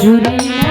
শরীর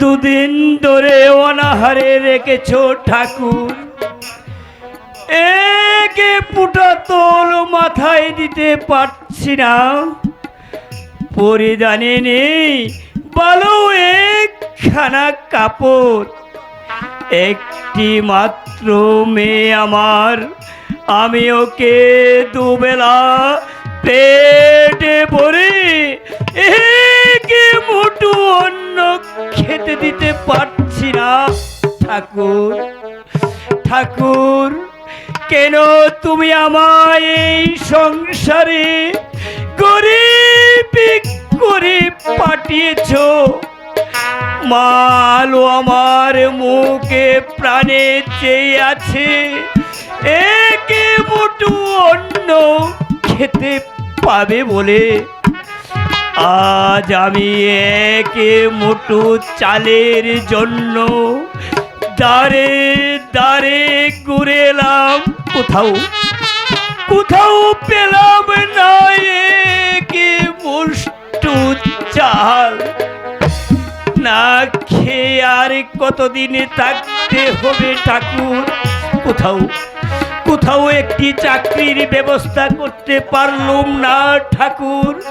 দুদিন ধরে অনাহারে রেখেছ ঠাকুর। একে পুটা তোল মাথায় দিতে পারছি না। পরিধানে নেই বলো একখানা কাপড়। একটি মাত্র মেয়ে আমার, আমি ওকে দুবেলা পেটে ভরে একে মুটু অন্ন খেতে দিতে পারছি না। ঠাকুর ঠাকুর, কেন তুমি আমায় এই সংসারে গরিব করে পাঠিয়েছ? মালো আমার মুখে প্রাণে চেয়ে আছে। একে মুটু অন্য খেতে পাবে বলে আজ আমি একে মুটু চালের জন্য দাঁড়ে দাঁড়ে ঘুরে এলাম। কোথাও কোথাও পেলাম না একে মুষ্টু চাল। না খেয়ে আর কতদিনে থাকতে হবে ঠাকুর? কোথাও কোথাও একটি চাকরির ব্যবস্থা করতে পারলুম না, ঠাকুর।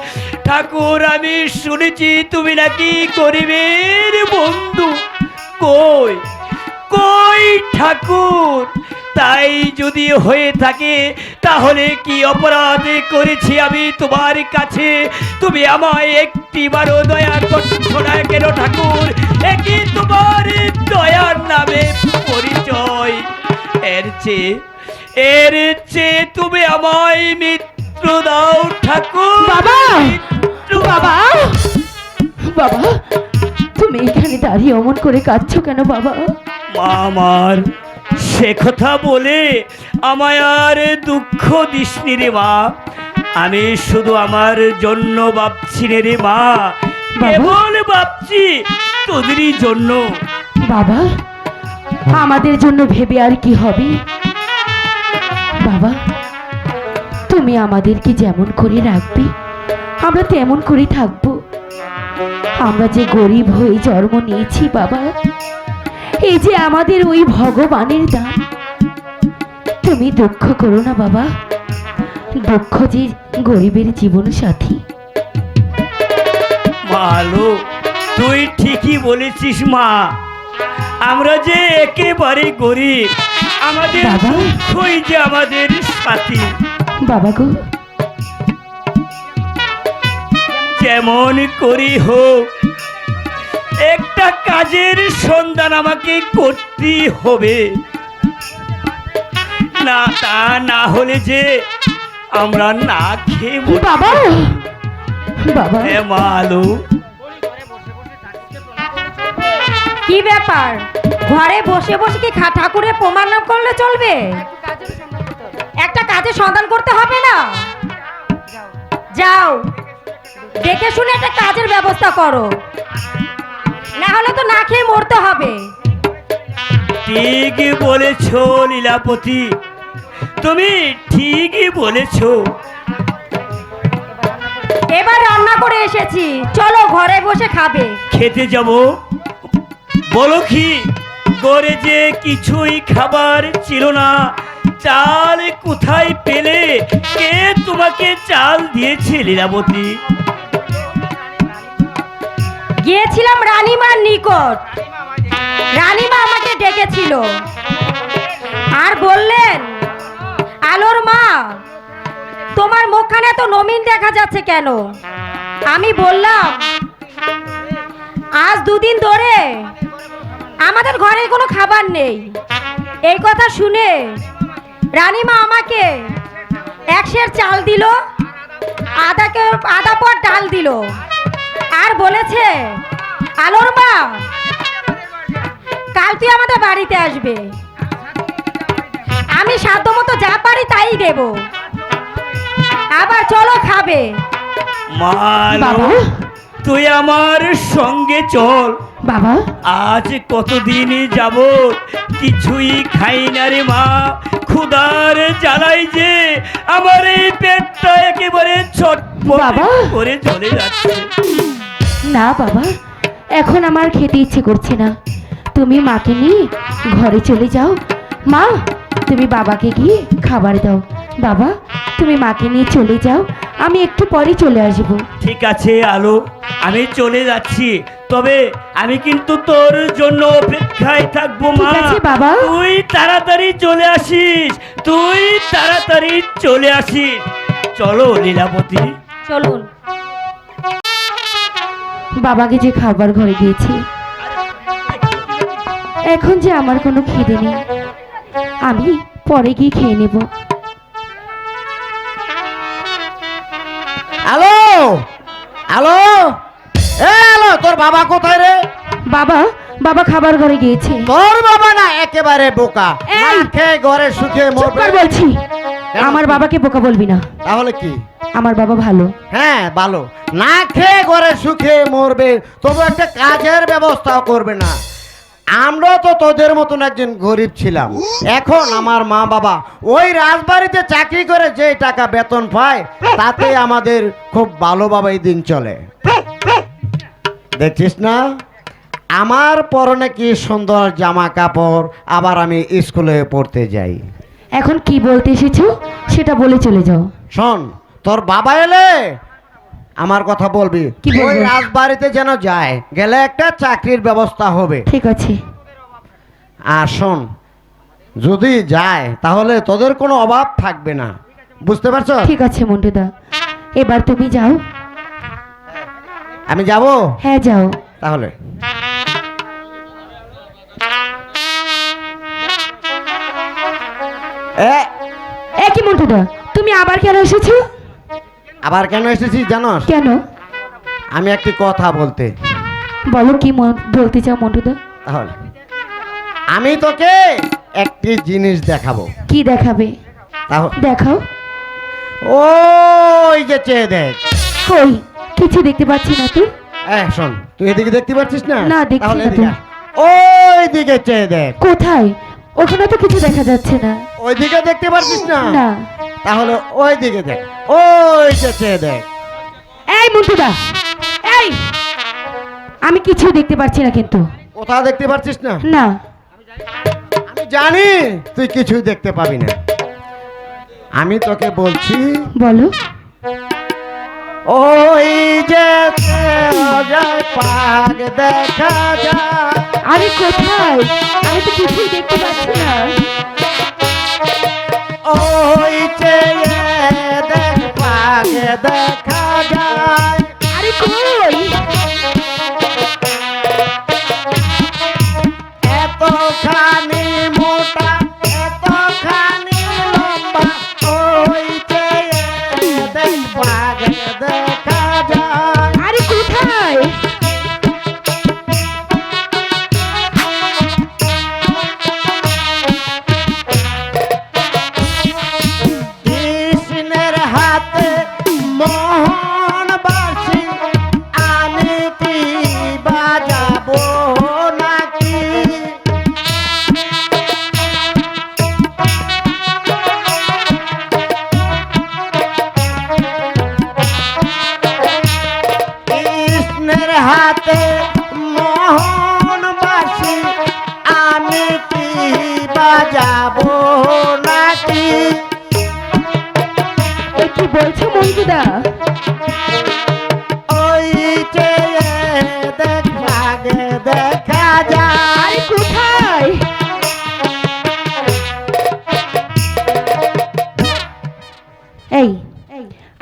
ঠাকুর, আমি শুনেছি তুমি নাকি গরিবের বন্ধু। কই? কই, ঠাকুর? তাই যদি হয়ে থাকে, তাহলে কি অপরাধ করেছি আমি তোমার কাছে? তুমি আমায় একটিবারও দয়া করছ না কেন, ঠাকুর? একই তোমার দয়ার নামে পরিচয়? এর চেয়ে এর চেয়ে তুমি আমায় মিত্র দাও ঠাকুর। বাবা! বাবা! বাবা! তুমি এখানে দাঁড়িয়ে অমন করে কাঁদছো কেন বাবা? মা আমার সে কথা বলে আমায় আর দুঃখ দিসনি রে মা। আমি শুধু আমার জন্য ভাবছি রে রে মা। কেবল ভাবছি তোদেরই জন্য। বাবা আমাদের জন্য ভেবে আর কি হবে? বাবা, তুমি আমাদেরকে যেমন করে রাখবে, আমরা তেমন করে থাকব। আমরা যে গরিব হয়ে জন্ম নিয়েছি বাবা, এই যে আমাদের ওই ভগবানের দান, তুমি দুঃখ করো না বাবা। দুঃখ যে গরিবের জীবন সাথী। মালো তুই ঠিকই বলেছিস মা। আমরা যে একেবারে গরিব আমাদের বাবা। দুঃখই যে আমাদের সাথী বাবা গো। যেমন করি হোক একটা কাজের সন্ধান আমাকে করতে হবে। না তা না হলে যে আমরা না খেয়ে বাবা। বাবা। এ মালু কি ব্যাপার? ঘরে বসে বসে কি ঠাকুরের প্রমাণ না করলে চলবে? একটা কাজের সন্ধান করতে হবে না? যাও। দেখে শুনে একটা কাজের ব্যবস্থা করো। না হলে তো না খেয়ে মরতে হবে। ঠিকই বলেছ লীলাপতি। তুমি ঠিকই বলেছ। এবার রান্না করে এসেছি। চলো ঘরে বসে খাবে। খেতে যাব। বলো কি? গড়ে যে কিছুই খাবার ছিল না, চাল কোথায় পেলে? কে তোমাকে চাল দিয়েছে লীলাবতী? গিয়েছিলাম রানীমার নিকট। রানীমা আমাকে ডেকেছিল। আর বললেন, আলোর মা, তোমার মুখখানে তো নমিন দেখা যাচ্ছে কেন? আমি বললাম, আজ দুদিন ধরে আমাদের ঘরে কোনো খাবার নেই। এই কথা শুনে রানীমা আমাকে এক সের চাল দিল আদাকে আদা পর ডাল দিল আর বলেছে আলোর মা কাল তুই আমাদের বাড়িতে আসবে। আমি সাধ্য মতো যা পারি তাই দেব। আবার চলো খাবে। বাবা। তুই আমার সঙ্গে চল। বাবা। আজ কতদিন যাব কিছুই খাই না রে মা। ক্ষুদার জ্বালাই যে আমার এই পেটটা একেবারে ছটপট বাবা! করে চলে যাচ্ছে। না বাবা এখন আমার খেতে ইচ্ছে করছে না। তুমি মাকে নিয়ে ঘরে চলে যাও। মা তুমি বাবাকে গিয়ে খাবার দাও। বাবা তুমি মাকে নিয়ে চলে যাও আমি একটু পরে চলে আসব। ঠিক আছে আলো আমি চলে যাচ্ছি তবে আমি কিন্তু তোর জন্য অপেক্ষায় থাকব মা। ঠিক আছে, বাবা। তুই তাড়াতাড়ি চলে আসিস তুই তাড়াতাড়ি চলে আসিস। চলো লীলাবতী। চলুন। বাবাকে যে খাবার ঘরে দিয়েছি এখন যে আমার কোনো খিদে নেই আমি পরে গিয়ে খেয়ে নেব। হ্যালো হ্যালো এ হ্যালো তোর বাবা কোথায় রে? বাবা বাবা খাবার ঘরে গিয়েছে। তোর বাবা না একেবারে বোকা! না খেয়ে ঘরে সুখে মরবে। বলছি। আমার বাবাকে বোকা বলবি না। তাহলে কি? আমার বাবা ভালো। হ্যাঁ ভালো। না খেয়ে ঘরে সুখে মরবে তবু একটা কাজের ব্যবস্থাও করবে না। আমরা তো তোদের মতন একজন গরিব ছিলাম। এখন আমার মা বাবা ওই রাজবাড়িতে চাকরি করে যে টাকা বেতন পায় তাতে আমাদের খুব ভালোভাবেই দিন চলে। দেখছিস না? আমার পরনে কি সুন্দর জামা কাপড় আবার আমি স্কুলে পড়তে যাই। এখন কি বলতে এসেছ? সেটা বলে চলে যাও। শোন তোর বাবা এলে আমার কথা বলবি? ওই রাজবাড়িতে যেন যায় গেলে একটা চাকরির ব্যবস্থা হবে। ঠিক আছে। আর শোন যদি যায় তাহলে তোদের কোনো অভাব থাকবে না। বুঝতে পারছ? ঠিক আছে মন্টুদা। এবার তুমি যাও। আমি যাব? হ্যাঁ যাও। তাহলে। এ এ কি মন্টুদা তুমি আবার কেন এসেছ? আবার কেন এসেছিস জানোস? কেন? আমি একটি কথা বলতে। বলো কি মন- বলতে চাও মন্টুদা? তাহলে আমি তোকে একটি জিনিস দেখাবো। কি দেখাবে? দেখাও। ওই যে চেয়ে দেখ। কই? কিছু দেখতে পাচ্ছি না তুই? এই শোন তুই এদিকে দেখতে পাচ্ছিস না? না, দেখছি না তো। এদিকে আয়। ওই দিকে চেয়ে দেখ। কোথায়? ওখানে তো কিছু দেখা যাচ্ছে না। ওই দিকে দেখতে পারছিস না? না। তাহলে ওই দিকে দেখ ওই চেয়ে দেখ। এই মন্টুদা এই! আমি কিছু দেখতে পাচ্ছি না কিন্তু। কোথাও দেখতে পারছিস না? না। আমি জানি তুই কিছুই দেখতে পাবি না। আমি তোকে বলছি বলো। ওই যে পাগ দেখা যায়। আরে কোথায়? আমি তো কিছুই দেখতে পাচ্ছি না।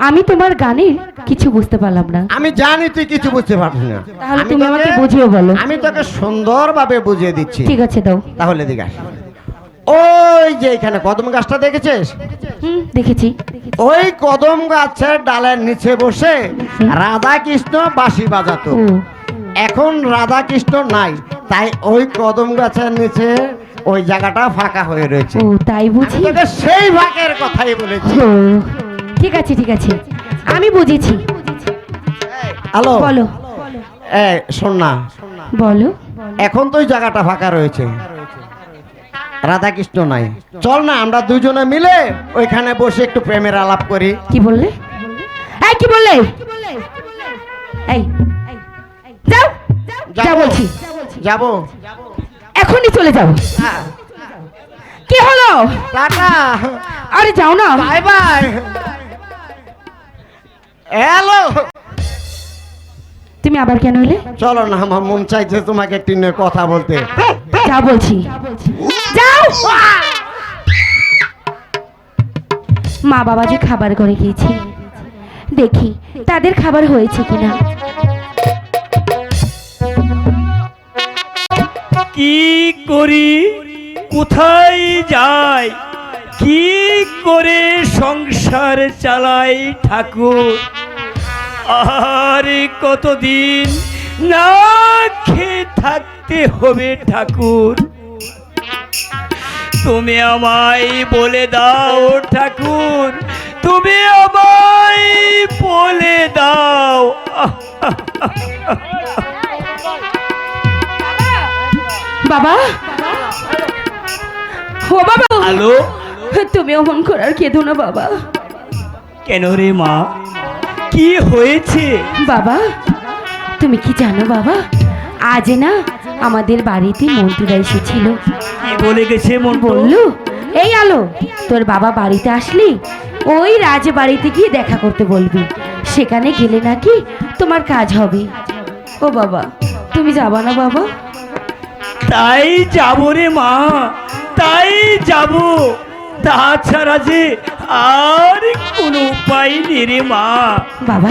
আমি তোমার গানের কিছু বুঝতে পারলাম না। আমি জানি তুই কিছু বুঝতে পারছিস না। তাহলে তুমি আমাকে বুঝিয়ে বলো। আমি তোকে সুন্দরভাবে বুঝিয়ে দিচ্ছি। ঠিক আছে দাও। তাহলে দিকে। ওই যে এখানে কদম গাছটা দেখেছিস? হুম দেখেছি। ওই কদম গাছের ডালের নিচে বসে রাধা কৃষ্ণ বাঁশি বাজাতো। এখন রাধা কৃষ্ণ নাই তাই ওই কদম গাছের নিচে ওই জায়গাটা ফাঁকা হয়ে রয়েছে। তাই বুঝি? সেই ভাগের কথাই বলেছি। ঠিক আছে ঠিক আছে। আমি বুঝেছি। হ্যালো। বলো। এ শোন না। বলো। এখন তো ওই জায়গাটা ফাঁকা রয়েছে। রাধাকৃষ্ণ নাই। চল না আমরা দুজনে মিলে ওইখানে বসে একটু প্রেমের আলাপ করি। কি বললে? এই কি বললে? এই যাও। যা যাব। বলছি। যাব। এখনই চলে যাও। হ্যাঁ। কি হলো? টাটা। আরে যাও না। Bye bye. হ্যালো তুমি আবার কেন এলে? চলো না আমার মন চাইছে তোমাকে একটি নিয়ে কথা বলতে। যা বলছি। যাও! মা বাবা যে খাবার করে গিয়েছে দেখি তাদের খাবার হয়েছে কিনা। কি করি? কোথায় যাই কি করে সংসার চালাই ঠাকুর? আর কতদিন না খেয়ে থাকতে হবে ঠাকুর। তুমি আমায় বলে দাও ঠাকুর তুমি আমায় বলে দাও। বাবা? ও বাবা। হ্যালো? তুমি অমন করার কেঁদো না বাবা। কেন রে মা? কি হয়েছে? বাবা তুমি কি জানো বাবা? আজ না আমাদের বাড়িতে মন্টুরা এসেছিল। কি বলে গেছে মন বললু এই আলো তোর বাবা বাড়িতে আসলি ওই রাজবাড়িতে গিয়ে দেখা করতে বলবি। সেখানে গেলে নাকি তোমার কাজ হবে। ও বাবা তুমি যাবা না বাবা? তাই যাব রে মা তাই যাব। তাছাড়া যে আর কোনো উপায় নেই রে মা। বাবা।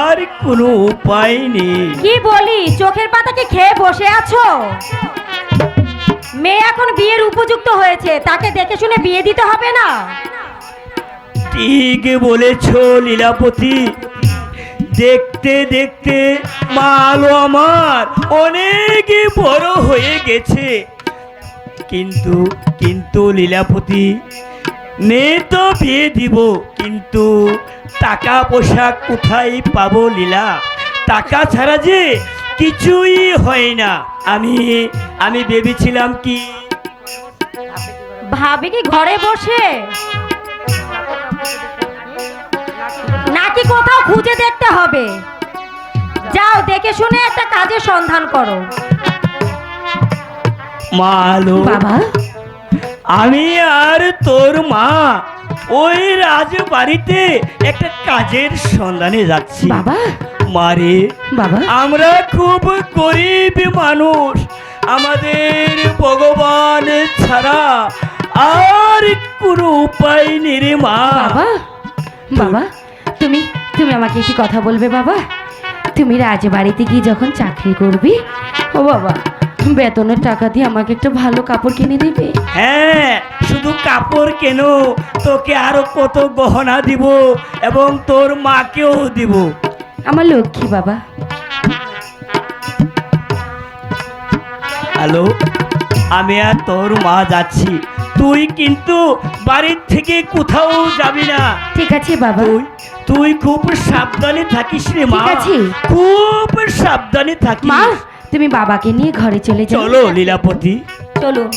আর কোনো উপায় নেই। কি বলি চোখের পাতাকে খেয়ে বসে আছো? মেয়ে এখন বিয়ের উপযুক্ত হয়েছে তাকে দেখে শুনে বিয়ে দিতে হবে না? ঠিক বলেছ লীলাপতি। দেখতে দেখতে মা আলো আমার অনেক বড় হয়ে গেছে। কিন্তু কিন্তু লীলাপতি মেয়ে তো বিয়ে দিব, কিন্তু টাকা পয়সা কোথায় পাবো লীলা? টাকা ছাড়া যে কিছুই হয় না। আমি আমি ভেবেছিলাম কি ভাবি কি ঘরে বসে? নাকি কোথাও খুঁজে দেখতে হবে? যাও, দেখে শুনে একটা কাজের সন্ধান করো। মা আলো বাবা। আমি আর তোর মা ওই রাজবাড়িতে একটা কাজের সন্ধানে যাচ্ছি। বাবা। মারে বাবা। আমরা খুব গরিব মানুষ। আমাদের ভগবান ছাড়া আর কোনো উপায় নেই রে মা। বাবা বাবা তুমি তুমি আমাকে একটি কথা বলবে বাবা? তুমি রাজবাড়িতে গিয়ে যখন চাকরি করবি ও বাবা। বেতনের টাকা দিয়ে আমাকে একটা ভালো কাপড় কিনে দেবে? হ্যাঁ শুধু কাপড় কেন তোকে আরও কত গহনা দিব এবং তোর মাকেও দিব। আমার লক্ষ্মী বাবা। হ্যালো আমি আর তোর মা যাচ্ছি। তুই কিন্তু বাড়ির থেকে কোথাও যাবি না। ঠিক আছে বাবা। তুই তুই খুব সাবধানে থাকিস রে মা। খুব সাবধানে থাকিস। মা তুমি বাবাকে নিয়ে ঘরে চলে যাও। চলো লীলাপতি। চলুন